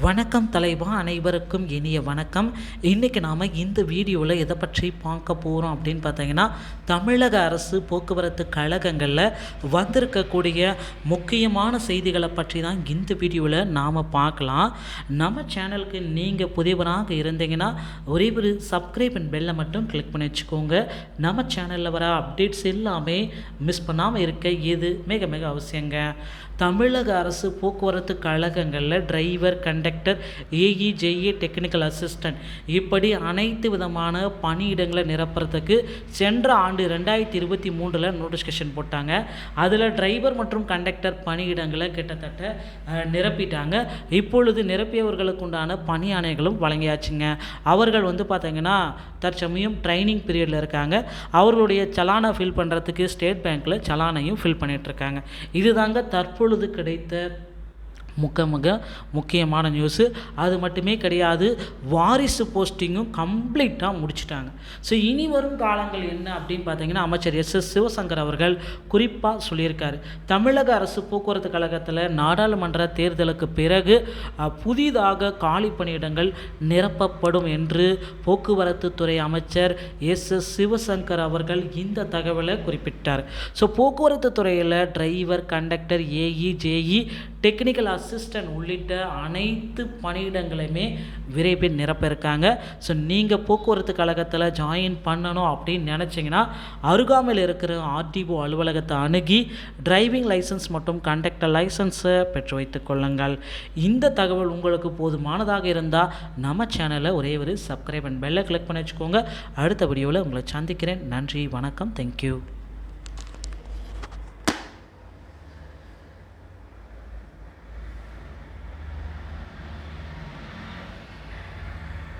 வணக்கம் தலைவா அனைவருக்கும் இனிய வணக்கம். இன்றைக்கி நாம் இந்த வீடியோவில் எதை பற்றி பார்க்க போகிறோம் அப்படின்னு பார்த்தீங்கன்னா தமிழக அரசு போக்குவரத்து கழகங்களில் வந்திருக்கக்கூடிய முக்கியமான செய்திகளை பற்றி தான் இந்த வீடியோவில் நாம் பார்க்கலாம். நம்ம சேனலுக்கு நீங்கள் புதியவராக இருந்தீங்கன்னா ஒரே ஒரு சப்ஸ்கிரைப் அண்ட் பெல்லை மட்டும் கிளிக் பண்ணி வச்சுக்கோங்க. நம்ம சேனலில் வர அப்டேட்ஸ் எல்லாமே மிஸ் பண்ணாமல் இருக்க இது மிக மிக அவசியங்க. தமிழக அரசு போக்குவரத்து கழகங்களில் driver conductor AE JE technical assistant இப்படி அனைத்து விதமான பணியிடங்களை நிரப்புறதுக்கு சென்ற ஆண்டு ரெண்டாயிரத்தி இருபத்தி மூன்றில் நோட்டிஃபிகேஷன் போட்டாங்க. அதில் டிரைவர் மற்றும் கண்டக்டர் பணியிடங்களை கிட்டத்தட்ட நிரப்பிட்டாங்க. இப்பொழுது நிரப்பியவர்களுக்கு உண்டான பணி ஆணைகளும் வழங்கியாச்சுங்க. அவர்கள் வந்து பார்த்தீங்கன்னா தற்சமயம் ட்ரைனிங் பீரியடில் இருக்காங்க. அவர்களுடைய சலானை ஃபில் பண்ணுறதுக்கு ஸ்டேட் பேங்க்கில் சலானையும் ஃபில் பண்ணிகிட்ருக்காங்க இதுதாங்க தற்பொழுது கிடைத்த மிக மிக முக்கியமான நியூஸு அது மட்டுமே கிடையாது வாரிசு போஸ்டிங்கும் கம்ப்ளீட்டாக முடிச்சிட்டாங்க. ஸோ இனி வரும் காலங்கள் என்ன அப்படின்னு பார்த்தீங்கன்னா அமைச்சர் எஸ் எஸ் சிவசங்கர் அவர்கள் குறிப்பாக சொல்லியிருக்காரு. தமிழக அரசு போக்குவரத்து கழகத்தில் நாடாளுமன்ற தேர்தலுக்கு பிறகு புதிதாக காலி பணியிடங்கள் நிரப்பப்படும் என்று போக்குவரத்து துறை அமைச்சர் எஸ் எஸ் சிவசங்கர் அவர்கள் இந்த தகவலை குறிப்பிட்டார். ஸோ போக்குவரத்து துறையில் driver conductor AE JE technical assistant உள்ளிட்ட அனைத்து பணியிடங்களையுமே விரைவில் நிரப்ப இருக்காங்க. ஸோ நீங்கள் போக்குவரத்து கழகத்தில் ஜாயின் பண்ணணும் அப்படின்னு நினச்சிங்கன்னா அருகாமையில் இருக்கிற ஆர்டிஓ அலுவலகத்தை அணுகி டிரைவிங் லைசன்ஸ் மற்றும் கண்டக்டர் லைசன்ஸை பெற்று வைத்துக் கொள்ளுங்கள். இந்த தகவல் உங்களுக்கு போதுமானதாக இருந்தால் நம்ம சேனலை ஒரே ஒரு சப்ஸ்கிரைப் அண்ட் பெல்லை கிளிக் பண்ணி வச்சுக்கோங்க. அடுத்த வீடியோவில் உங்களை சந்திக்கிறேன். நன்றி வணக்கம் தேங்க்யூ